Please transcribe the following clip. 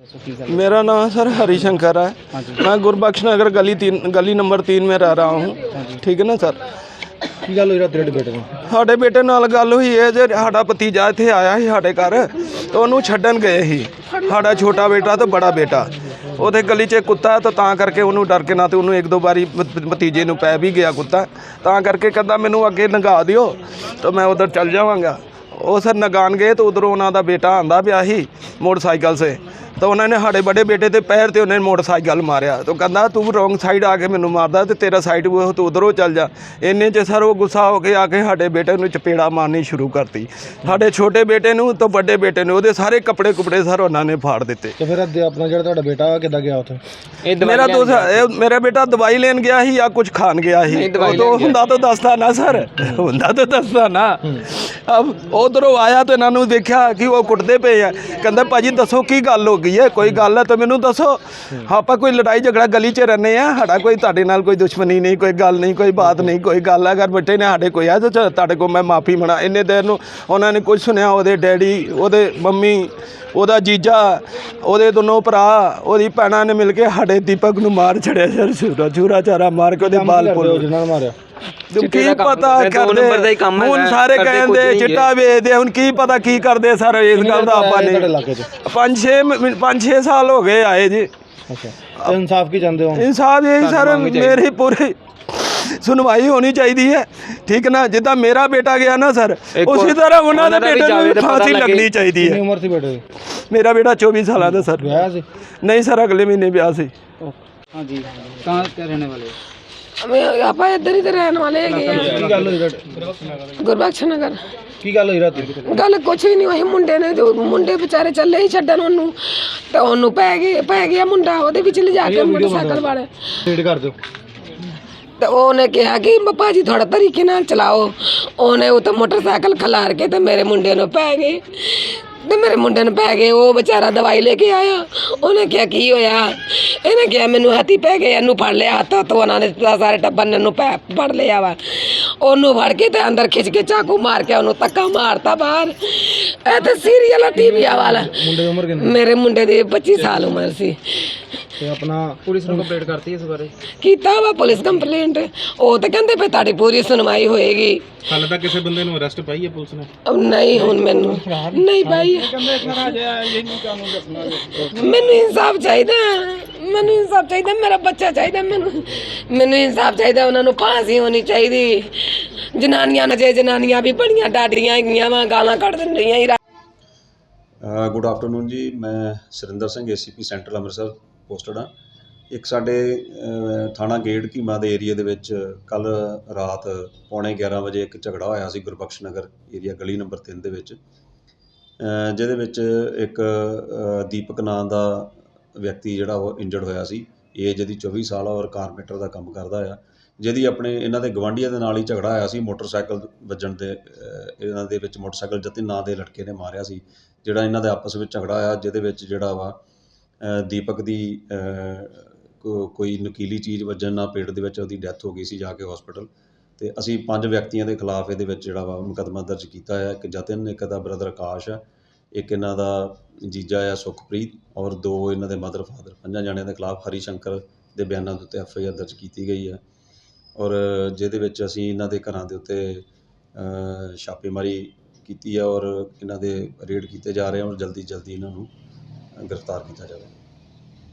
ਦੱਸੋ ਕੀ ਗੱਲ मेरा नाम सर हरिशंकर है ਹਾਂਜੀ मैं गुरबख्श नगर गली तीन गली नंबर तीन में रह रहा हूँ ठीक है ना सर ਕੀ ਗੱਲ ਹੋਈ ਰਾਤ ਤੇਰੇ ਬੇਟੇ ਨੂੰ ਸਾਡੇ ਬੇਟੇ ਨਾਲ ਗੱਲ ਹੋਈ ਹੈ ਜੇ ਸਾਡਾ ਭਤੀਜਾ ਇੱਥੇ ਆਇਆ ਸੀ ਸਾਡੇ ਘਰ ਤੇ ਉਹਨੂੰ ਛੱਡਣ ਗਏ ਸੀ ਸਾਡਾ ਛੋਟਾ ਬੇਟਾ ਤੇ ਬੜਾ ਬੇਟਾ ਉਹਦੇ ਗਲੀ 'ਚ ਇੱਕ ਕੁੱਤਾ ਹੈ ਤਾਂ ਤਾਂ ਕਰਕੇ ਉਹਨੂੰ ਡਰ ਕੇ ਨਾ ਤੇ ਉਹਨੂੰ ਇੱਕ ਦੋ ਵਾਰੀ ਭਤ- ਭਤੀਜੇ ਨੂੰ ਪੈ ਵੀ ਗਿਆ ਕੁੱਤਾ ਤਾਂ ਕਰਕੇ ਕਹਿੰਦਾ ਮੈਨੂੰ ਅੱਗੇ ਲੰਘਾ ਦਿਓ ਤਾਂ ਮੈਂ ਉਧਰ ਚੱਲ ਜਾਵਾਂਗਾ ਉਹ ਸਰ ਨਗਾਨ ਗਏ ਤਾਂ ਉਧਰੋਂ ਉਹਨਾਂ ਦਾ ਬੇਟਾ ਆਂਦਾ ਪਿਆ ਸੀ ਮੋਟਰਸਾਈਕਲ ਸੇ ਤਾਂ ਉਹਨਾਂ ਨੇ ਸਾਡੇ ਬੜੇ ਬੇਟੇ ਦੇ ਪੈਰ ਤੇ ਉਹਨੇ ਮੋਟਰਸਾਈਕਲ ਮਾਰਿਆ ਤਾਂ ਕਹਿੰਦਾ ਤੂੰ ਰੋਂਗ ਸਾਈਡ ਆ ਕੇ ਮੈਨੂੰ ਮਾਰਦਾ ਤੇ ਤੇਰਾ ਸਾਈਡ ਉਹ ਤੂੰ ਉਧਰੋਂ ਚੱਲ ਜਾ। ਇੰਨੇ ਚ ਸਰ ਉਹ ਗੁੱਸਾ ਹੋ ਕੇ ਆ ਕੇ ਸਾਡੇ ਬੇਟੇ ਨੂੰ ਚਪੇੜਾ ਮਾਰਨੀ ਸ਼ੁਰੂ ਕਰਤੀ। ਸਾਡੇ ਛੋਟੇ ਬੇਟੇ ਨੂੰ ਤਾਂ ਵੱਡੇ ਬੇਟੇ ਨੂੰ ਉਹਦੇ ਸਾਰੇ ਕੱਪੜੇ ਕੁਪੜੇ ਸਰ ਉਹਨਾਂ ਨੇ ਫਾੜ ਦਿੱਤੇ। ਤੇ ਫਿਰ ਅੱਧੇ ਆਪਣਾ ਜਿਹੜਾ ਤੁਹਾਡਾ ਬੇਟਾ ਕਿੱਦਾਂ ਗਿਆ ਉੱਥੇ? ਮੇਰਾ ਦੋਸਤ ਇਹ ਮੇਰਾ ਬੇਟਾ ਦਵਾਈ ਲੈਣ ਗਿਆ ਸੀ ਜਾਂ ਕੁਝ ਖਾਣ ਗਿਆ ਸੀ? ਉਹ ਤੋਂ ਹੁੰਦਾ ਤਾਂ ਦੱਸਦਾ ਨਾ ਸਰ। ਹੁੰਦਾ ਤਾਂ ਦੱਸਦਾ ਨਾ। ਅਬ ਉਧਰੋਂ ਆਇਆ ਤੇ ਇਹਨਾਂ ਨੂੰ ਦੇਖਿਆ ਕਿ ਉਹ ਕੁੱਟਦੇ ਪਏ ਆ। ਕਹਿੰਦਾ ਭਾਜੀ ਦੱਸੋ ਕੀ ਗੱਲ ਹੋ ਗਈ ਹੈ? ਕੋਈ ਗੱਲ ਹੈ ਤਾਂ ਮੈਨੂੰ ਦੱਸੋ। ਆਪਾਂ ਕੋਈ ਲੜਾਈ ਝਗੜਾ ਗਲੀ 'ਚ ਰਹਿੰਦੇ ਆ। ਸਾਡਾ ਕੋਈ ਤੁਹਾਡੇ ਨਾਲ ਕੋਈ ਦੁਸ਼ਮਣੀ ਨਹੀਂ ਕੋਈ ਗੱਲ ਨਹੀਂ ਕੋਈ ਬਾਤ ਨਹੀਂ ਕੋਈ ਗੱਲ ਅਗਰ ਬੱਚੇ ਨੇ ਸਾਡੇ ਕੋਈ ਆ ਤਾਂ ਤੁਹਾਡੇ ਕੋਲ ਮੈਂ ਮਾਫੀ ਮੰਗਾ ਇੰਨੇ ਦੇਰ ਨੂੰ ਉਹਨਾਂ ਨੇ ਕੁਝ ਸੁਣਿਆ ਉਹਦੇ ਡੈਡੀ ਉਹਦੇ ਮੰਮੀ ਉਹਦਾ ਜੀਜਾ ਉਹਦੇ ਦੋਨੋਂ ਭਰਾ ਉਹਦੀ ਭੈਣਾਂ ਨੇ ਮਿਲ ਕੇ ਸਾਡੇ ਦੀਪਕ ਨੂੰ ਮਾਰ ਛੜਿਆ ਸਰ ਛੁਰਾ ਛੁਰਾ ਚਾਰਾ ਮਾਰ ਕੇ ਉਹਦੇ ਬਾਲ ਪੁੱਲ ਜਿਹਨਾਂ ਮਾਰਿਆ? ਕੀ ਪਤਾ ਕਰਦੇ ਹੁਣ ਸਾਰੇ ਕਹਿੰਦੇ ਚਿੱਟਾ ਵੇਚਦੇ ਹੁਣ ਕੀ ਪਤਾ ਕੀ ਕਰਦੇ ਸਰ ਇਸ ਗੱਲ ਦਾ ਆਪਾਂ ਨਹੀਂ। ਇਲਾਕੇ 'ਚ। ਪੰਜ ਛੇ ਮ- ਪੰਜ ਛੇ ਸਾਲ ਹੋ ਗਏ ਆਏ ਜੀ। ਅੱਛਾ ਇਨਸਾਫ ਕੀ ਚਾਹੁੰਦੇ ਹੋ? ਇਨਸਾਫ ਇਹ ਸਰ ਮੇਰੀ ਪੂਰੀ ਸੁਣਵਾਈ ਹੋਣੀ ਚਾਹੀਦੀ ਹੈ। ਠੀਕ ਨਾ? ਜਿੱਦਾਂ ਮੇਰਾ ਬੇਟਾ ਗਿਆ ਨਾ ਸਰ ਉਸੇ ਤਰ੍ਹਾਂ ਉਹਨਾਂ ਦੇ ਬੇਟੇ ਨੂੰ ਫਾਂਸੀ ਲੱਗਣੀ ਚਾਹੀਦੀ ਕਿੰਨੀ ਹੈ ਉਮਰ ਸੀ ਬੇਟੇ ਦੀ? ਮੇਰਾ ਬੇਟਾ 24 ਸਾਲਾਂ ਦਾ ਸਰ। ਵਿਆਹ ਸੀ? ਨਹੀਂ ਸਰ ਅਗਲੇ ਮਹੀਨੇ ਵਿਆਹ ਸੀ। ਹਾਂਜੀ ਕਹਾਂ ਰਹਿਣੇ ਵਾਲੇ? ਆਪਾਂ ਇੱਧਰ ਹੀ ਤੇ ਰਹਿਣ ਵਾਲੇ ਹੈਗੇ ਆ। ਕੀ ਗੱਲ ਹੋਈ ਤੁਹਾਡੇ? ਗੁਰਬਖਸ਼ ਨਗਰ। ਕੀ ਗੱਲ ਹੋਈ ਰਾਤੀ? ਗੱਲ ਕੁਛ ਵੀ ਨਹੀਂ ਹੋਈ ਮੁੰਡੇ ਨੇ ਜੋ ਮੁੰਡੇ ਵਿਚਾਰੇ ਚੱਲੇ ਹੀ ਛੱਡਣ ਉਹਨੂੰ। ਤੇ ਉਹਨੂੰ ਪੈ ਗਏ ਪੈ ਗਿਆ ਮੁੰਡਾ ਉਹਦੇ ਵਿੱਚ ਲਿਜਾ ਕੇ ਮੋਟਰਸਾਈਕਲ ਵਾਲੇ। ਰੀਡ ਕਰ ਦਿਓ। ਤੇ ਉਹਨੇ ਕਿਹਾ ਕਿ ਭਾਜੀ ਥੋੜਾ ਤਰੀਕੇ ਨਾਲ ਚਲਾਓ। ਉਹਨੇ ਉਹ ਤਾਂ ਮੋਟਰਸਾਈਕਲ ਖਲਾਰ ਕੇ ਤੇ ਮੇਰੇ ਮੁੰਡੇ ਨੂੰ ਪੈ ਗਏ। ਤੇ ਮੇਰੇ ਮੁੰਡੇ ਨੂੰ ਪੈ ਗਏ ਉਹ ਵਿਚਾਰਾ ਦਵਾਈ ਲੈ ਕੇ ਆਇਆ। ਉਹਨੇ ਕਿਹਾ ਕੀ ਹੋਇਆ? ਇਹਨੇ ਕਿਹਾ ਮੈਨੂੰ ਹੱਥੀ ਪੈ ਗਏ ਇਹਨੂੰ ਫੜ ਲਿਆ ਹੱਥ ਤੋਂ ਉਹਨਾਂ ਨੇ ਸਾਰੇ ਟੱਬਰ ਨੇ ਉਹਨੂੰ ਪੈ ਫੜ ਲਿਆ ਵਾ। ਉਹਨੂੰ ਫੜ ਕੇ ਤੇ ਅੰਦਰ ਖਿੱਚ ਕੇ ਚਾਕੂ ਮਾਰ ਕੇ ਉਹਨੂੰ ਧੱਕਾ ਮਾਰਤਾ ਬਾਹਰ। ਇਹ ਤੇ ਸੀਰੀਅਲ ਟੀਵੀ ਵਾਲਾ। ਮੁੰਡੇ ਦੀ ਉਮਰ ਕਿੰਨੀ? ਮੇਰੇ ਮੁੰਡੇ ਦੀ 25 ਸਾਲ ਉਮਰ ਸੀ। ਤੇ ਆਪਣਾ ਪੁਲਿਸ ਨੂੰ ਕੰਪਲੇਂਟ ਕਰਤੀ ਇਸ ਬਾਰੇ। ਕੀਤਾ ਵਾ ਪੁਲਿਸ ਕੰਪਲੇਂਟ। ਉਹ ਤਾਂ ਕਹਿੰਦੇ ਪਏ ਤੁਹਾਡੀ ਪੂਰੀ ਸੁਣਵਾਈ ਹੋਏਗੀ। ਹਾਲੇ ਤੱਕ ਕਿਸੇ ਬੰਦੇ ਨੂੰ ਅਰੈਸਟ ਪਾਈ ਹੈ ਪੁਲਿਸ ਨੇ? ਨਹੀਂ ਹੁਣ ਮੈਨੂੰ ਨਹੀਂ ਭਾਈ ਮੈਨੂੰ ਇਨਸਾਫ ਚਾਹੀਦਾ ਮੈਨੂੰ ਇਨਸਾਫ ਚਾਹੀਦਾ ਮੇਰਾ ਬੱਚਾ ਚਾਹੀਦਾ ਮੈਨੂੰ। ਮੈਨੂੰ ਇਨਸਾਫ ਚਾਹੀਦਾ ਉਹਨਾਂ ਨੂੰ ਫਾਂਸੀ ਹੋਣੀ ਚਾਹੀਦੀ। ਜਨਾਨੀਆਂ ਨੇ ਜੇ ਜਨਾਨੀਆਂ ਵੀ ਬੜੀਆਂ ਡਾਡੀਆਂ ਹੈਗੀਆਂ ਵਾ ਗਾਲਾਂ ਕੱਢ ਦਿੰਦੀਆਂ ਹੀ ਗੁੱਡ ਆਫਟਰਨੂਨ ਜੀ ਮੈਂ Surinder Singh ACP central Amritsar. Posted ਹਾਂ ਇੱਕ ਸਾਡੇ ਥਾਣਾ ਗੇਟ ਕੀਮਾ ਦੇ ਏਰੀਆ ਦੇ ਵਿੱਚ ਕੱਲ ਰਾਤ ਪੌਣੇ 11 ਵਜੇ ਇੱਕ ਝਗੜਾ ਹੋਇਆ ਸੀ ਗੁਰਬਖਸ਼ ਨਗਰ ਏਰੀਆ ਗਲੀ ਨੰਬਰ 3 ਦੇ ਵਿੱਚ। ਜਿਹਦੇ ਵਿੱਚ ਇੱਕ ਦੀਪਕ ਨਾਂ ਦਾ ਵਿਅਕਤੀ ਜਿਹੜਾ ਉਹ ਇੰਜਰਡ ਹੋਇਆ ਸੀ। ਏਜ ਇਹਦੀ 24 ਸਾਲ ਆ ਔਰ ਕਾਰਪੈਂਟਰ ਦਾ ਕੰਮ ਕਰਦਾ ਆ। ਜਿਹਦੀ ਆਪਣੇ ਇਹਨਾਂ ਦੇ ਗਵਾਂਢੀਆਂ ਦੇ ਨਾਲ ਹੀ ਝਗੜਾ ਹੋਇਆ ਸੀ। ਮੋਟਰਸਾਈਕਲ ਵੱਜਣ ਦੇ ਇਹਨਾਂ ਦੇ ਵਿੱਚ ਮੋਟਰਸਾਈਕਲ ਜਤਿਨ ਨਾਂ ਦੇ ਲੜਕੇ ਨੇ ਮਾਰਿਆ ਸੀ। ਜਿਹੜਾ ਇਹਨਾਂ ਦੇ ਆਪਸ ਵਿੱਚ ਝਗੜਾ ਹੋਇਆ, ਜਿਹਦੇ ਵਿੱਚ ਜਿਹੜਾ ਵਾ ਦੀਪਕ ਦੀ ਕੋ- ਕੋਈ ਨਕੀਲੀ ਚੀਜ਼ ਵੱਜਣ ਨਾਲ ਪੇਟ ਦੇ ਵਿੱਚ ਉਹਦੀ ਡੈਥ ਹੋ ਗਈ ਸੀ ਜਾ ਕੇ ਹਸਪੀਟਲ ਅਤੇ ਅਸੀਂ ਪੰਜ ਵਿਅਕਤੀਆਂ ਦੇ ਖਿਲਾਫ ਇਹਦੇ ਵਿੱਚ ਜਿਹੜਾ ਵਾ ਮੁਕੱਦਮਾ ਦਰਜ ਕੀਤਾ ਹੈ। ਇੱਕ ਜਤਿਨ, ਇੱਕ ਦਾ ਬ੍ਰਦਰ ਆਕਾਸ਼ ਹੈ, ਇੱਕ ਇਹਨਾਂ ਦਾ ਜੀਜਾ ਆ ਸੁਖਪ੍ਰੀਤ ਔਰ ਦੋ ਇਹਨਾਂ ਦੇ ਮਦਰ ਫਾਦਰ ਪੰਜਾਂ ਜਣਿਆਂ ਦੇ ਖਿਲਾਫ ਹਰੀ ਸ਼ੰਕਰ ਦੇ ਬਿਆਨਾਂ ਦੇ ਉੱਤੇ ਐਫ ਆਈ ਆਰ ਦਰਜ ਕੀਤੀ ਗਈ ਹੈ। ਔਰ ਜਿਹਦੇ ਵਿੱਚ ਅਸੀਂ ਇਹਨਾਂ ਦੇ ਘਰਾਂ ਦੇ ਉੱਤੇ ਛਾਪੇਮਾਰੀ ਕੀਤੀ ਹੈ ਔਰ ਇਹਨਾਂ ਦੇ ਰੇਡ ਕੀਤੇ ਜਾ ਰਹੇ ਹਨ ਔਰ ਜਲਦੀ ਜਲਦੀ ਇਹਨਾਂ ਨੂੰ ਗ੍ਰਿਫਤਾਰ ਕੀਤਾ ਜਾਵੇ।